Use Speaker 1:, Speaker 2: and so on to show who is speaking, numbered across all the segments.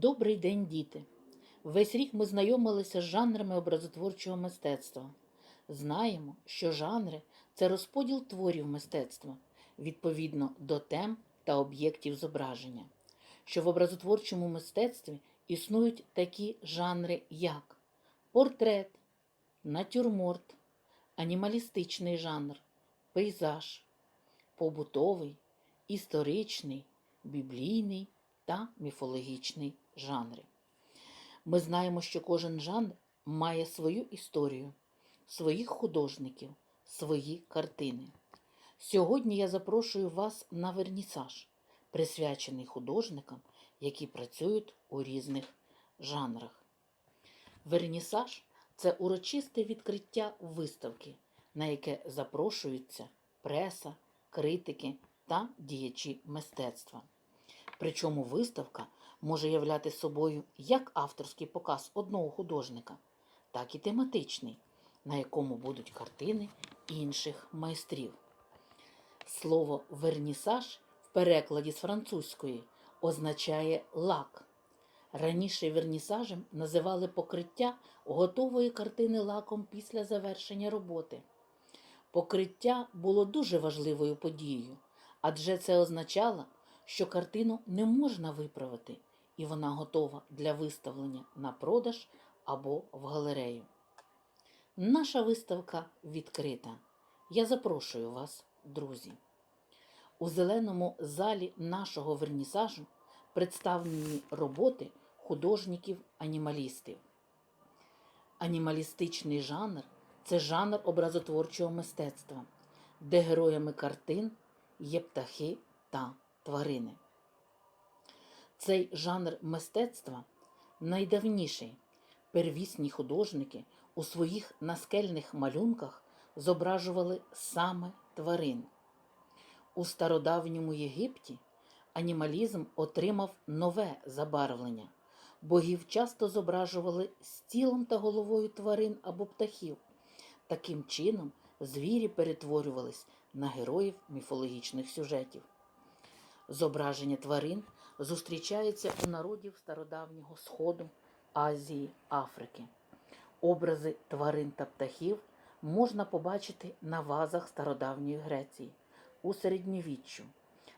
Speaker 1: Добрий день, діти! Весь рік ми знайомилися з жанрами образотворчого мистецтва. Знаємо, що жанри це розподіл творів мистецтва відповідно до тем та об'єктів зображення. Що в образотворчому мистецтві існують такі жанри, як портрет, натюрморт, анімалістичний жанр, пейзаж, побутовий, історичний, біблійний та міфологічний жанри. Ми знаємо, що кожен жанр має свою історію, своїх художників, свої картини. Сьогодні я запрошую вас на вернісаж, присвячений художникам, які працюють у різних жанрах. Вернісаж це урочисте відкриття виставки, на яке запрошуються преса, критики та діячі мистецтва. Причому виставка може являти собою як авторський показ одного художника, так і тематичний, на якому будуть картини інших майстрів. Слово вернісаж в перекладі з французької означає лак. Раніше вернісажем називали покриття готової картини лаком після завершення роботи. Покриття було дуже важливою подією, адже це означало, що картину не можна виправити, і вона готова для виставлення на продаж або в галерею. Наша виставка відкрита. Я запрошую вас, друзі. У зеленому залі нашого вернісажу представлені роботи художників-анімалістів. Анімалістичний жанр це жанр образотворчого мистецтва, де героями картин є птахи та тварини. Цей жанр мистецтва найдавніший. Первісні художники у своїх наскельних малюнках зображували саме тварин. У стародавньому Єгипті анімалізм отримав нове забарвлення. Богів часто зображували з тілом та головою тварин або птахів. Таким чином, звірі перетворювались на героїв міфологічних сюжетів. Зображення тварин зустрічається у народів стародавнього Сходу, Азії, Африки. Образи тварин та птахів можна побачити на вазах стародавньої Греції у середньовіччю.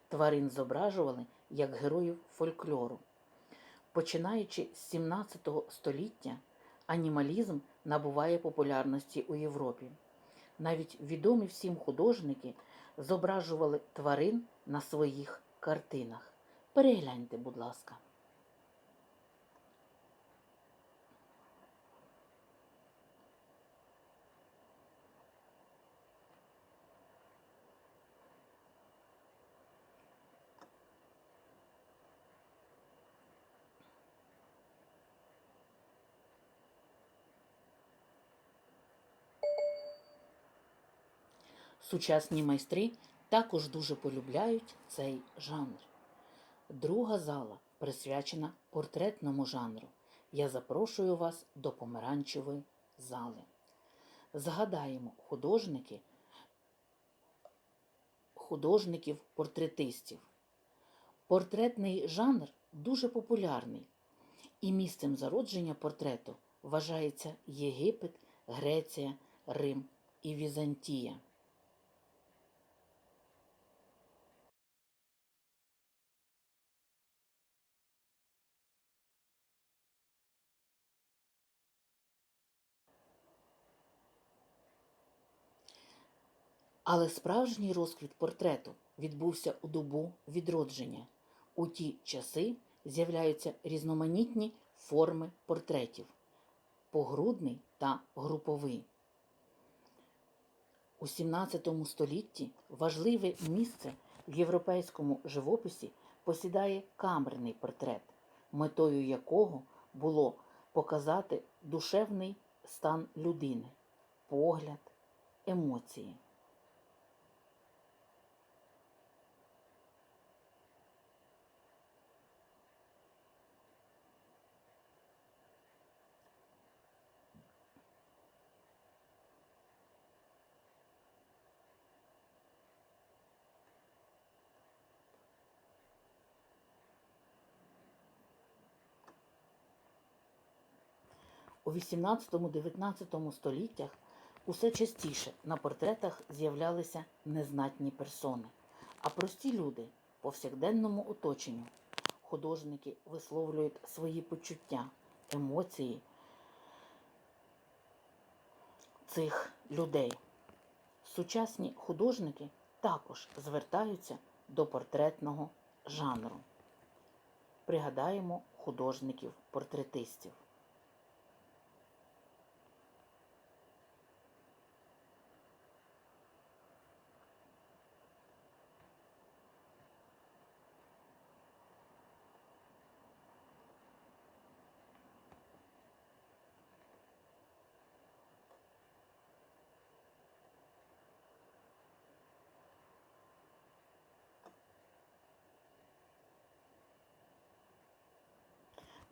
Speaker 1: Тварин зображували як героїв фольклору. Починаючи з 17 століття, анімалізм набуває популярності у Європі. Навіть відомі всім художники зображували тварин на своїх картинах. Перегляньте, будь ласка. Сучасні майстри також дуже полюбляють цей жанр. Друга зала присвячена портретному жанру. Я запрошую вас до помаранчевої зали. Згадаємо художники, художників-портретистів. Портретний жанр дуже популярний, і місцем зародження портрету вважається Єгипет, Греція, Рим і Візантія. Але справжній розквіт портрету відбувся у добу відродження. У ті часи з'являються різноманітні форми портретів погрудний та груповий. У 17 столітті важливе місце в європейському живописі посідає камерний портрет, метою якого було показати душевний стан людини, погляд, емоції. У 18-19 століттях усе частіше на портретах з'являлися незнатні персони, а прості люди в повсякденному оточенню. Художники висловлюють свої почуття, емоції цих людей. Сучасні художники також звертаються до портретного жанру. Пригадаємо художників-портретистів.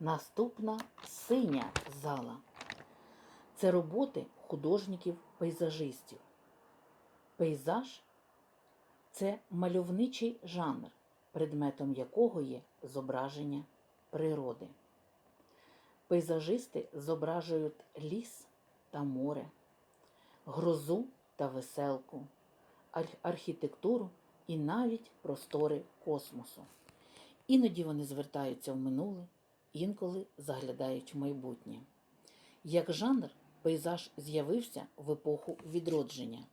Speaker 1: Наступна синя зала. Це роботи художників-пейзажистів. Пейзаж це мальовничий жанр, предметом якого є зображення природи. Пейзажисти зображують ліс та море, грозу та веселку, арх- архітектуру і навіть простори космосу. Іноді вони звертаються в минуле, інколи заглядають в майбутнє. Як жанр, пейзаж з'явився в епоху відродження.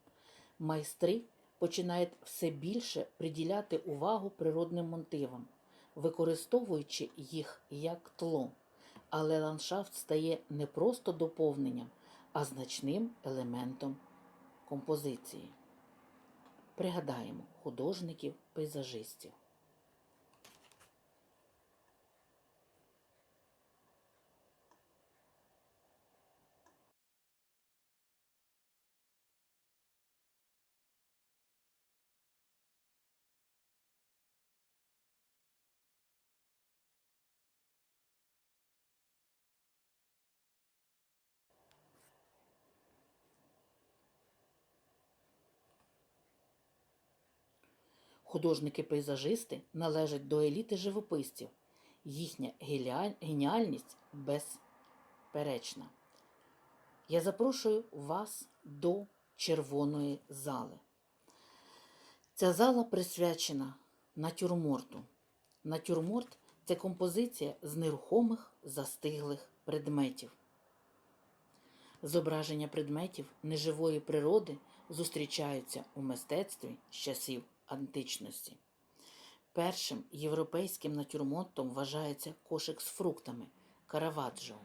Speaker 1: Майстри починають все більше приділяти увагу природним мотивам, використовуючи їх як тло. Але ландшафт стає не просто доповненням, а значним елементом композиції. Пригадаємо художників-пейзажистів. Художники-пейзажисти належать до еліти живописців. Їхня геніальність безперечна. Я запрошую вас до червоної зали. Ця зала присвячена натюрморту. Натюрморт це композиція з нерухомих застиглих предметів. Зображення предметів неживої природи зустрічаються у мистецтві з часів античності. Першим європейським натюрмортом вважається кошик з фруктами Караваджо.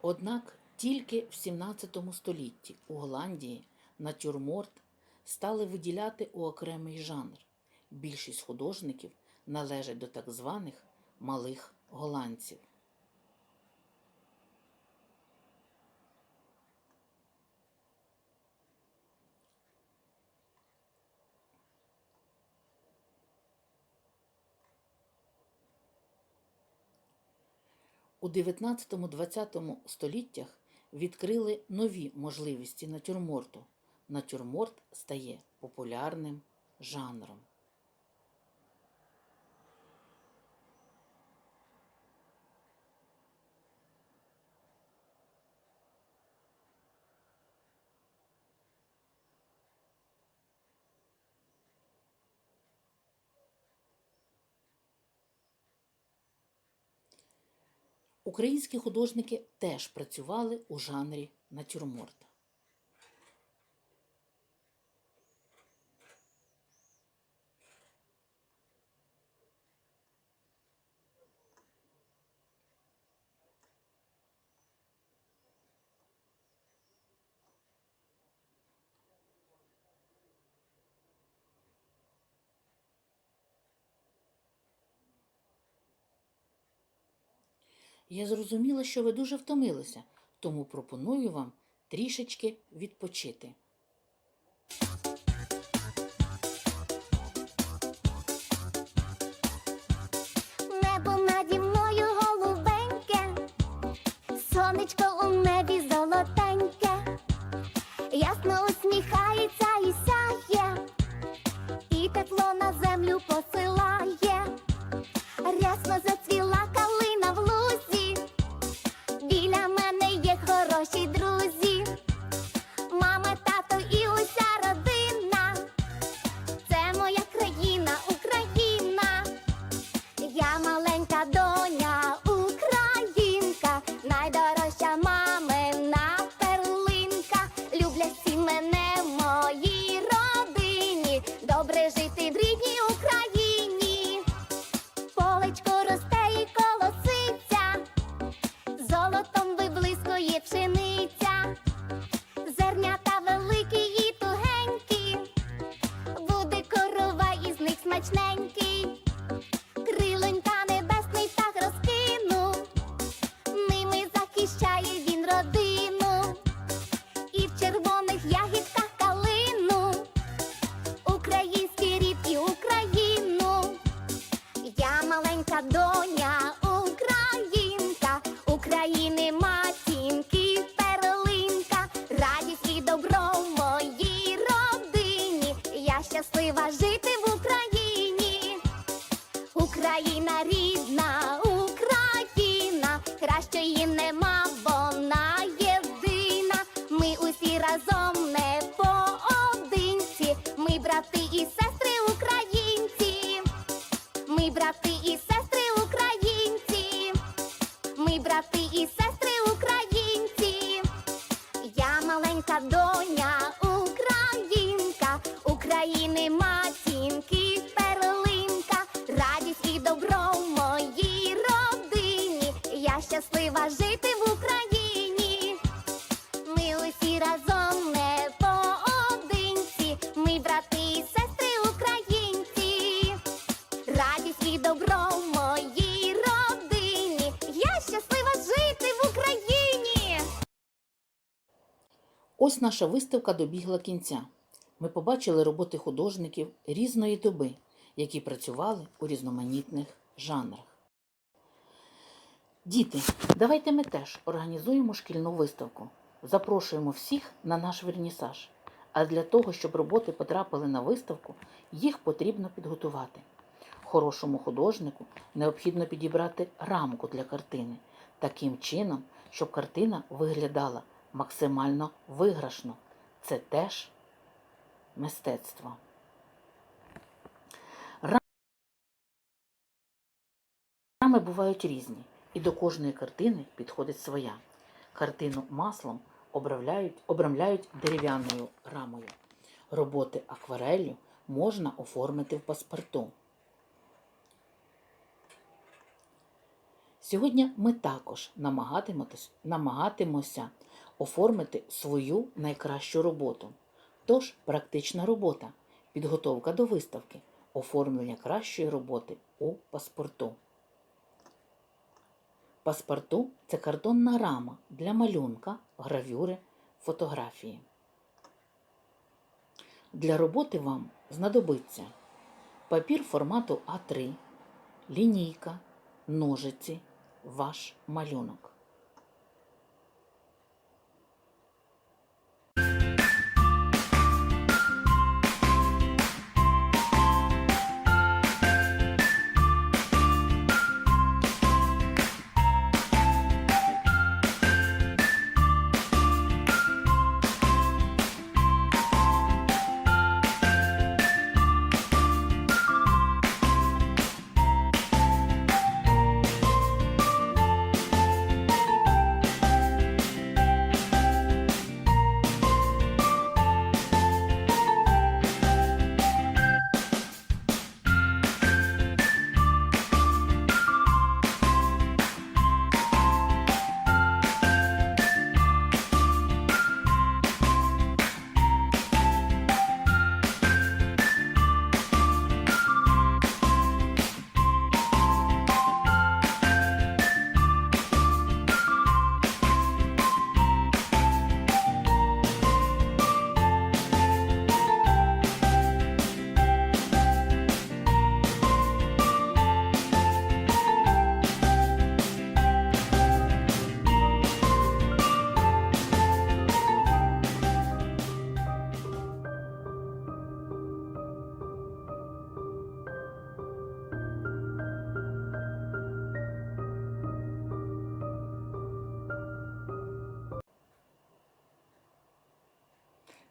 Speaker 1: Однак тільки в 17 столітті у Голландії натюрморт стали виділяти у окремий жанр. Більшість художників належать до так званих малих голландців. У 19-20 століттях відкрили нові можливості натюрморту. Натюрморт стає популярним жанром. Українські художники теж працювали у жанрі натюрморта. Я зрозуміла, що ви дуже втомилися, тому пропоную вам трішечки відпочити.
Speaker 2: Небо наді мною голубеньке, сонечко у небі золотеньке, ясно усміхається і сяє, і тепло на землю посилає, Desde three.
Speaker 1: Ось наша виставка добігла кінця. Ми побачили роботи художників різної доби, які працювали у різноманітних жанрах. Діти, давайте ми теж організуємо шкільну виставку. Запрошуємо всіх на наш вернісаж. А для того, щоб роботи потрапили на виставку, їх потрібно підготувати. Хорошому художнику необхідно підібрати рамку для картини таким чином, щоб картина виглядала максимально виграшно. Це теж мистецтво. Рами бувають різні, і до кожної картини підходить своя. Картину маслом обрамляють, обрамляють дерев'яною рамою. Роботи аквареллю можна оформити в паспорту. Сьогодні ми також намагатимося оформити свою найкращу роботу. Тож практична робота, підготовка до виставки, оформлення кращої роботи у паспорту. Паспорту це картонна рама для малюнка, гравюри, фотографії. Для роботи вам знадобиться папір формату А3, лінійка, ножиці, ваш малюнок.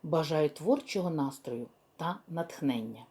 Speaker 1: Бажаю творчого настрою та натхнення.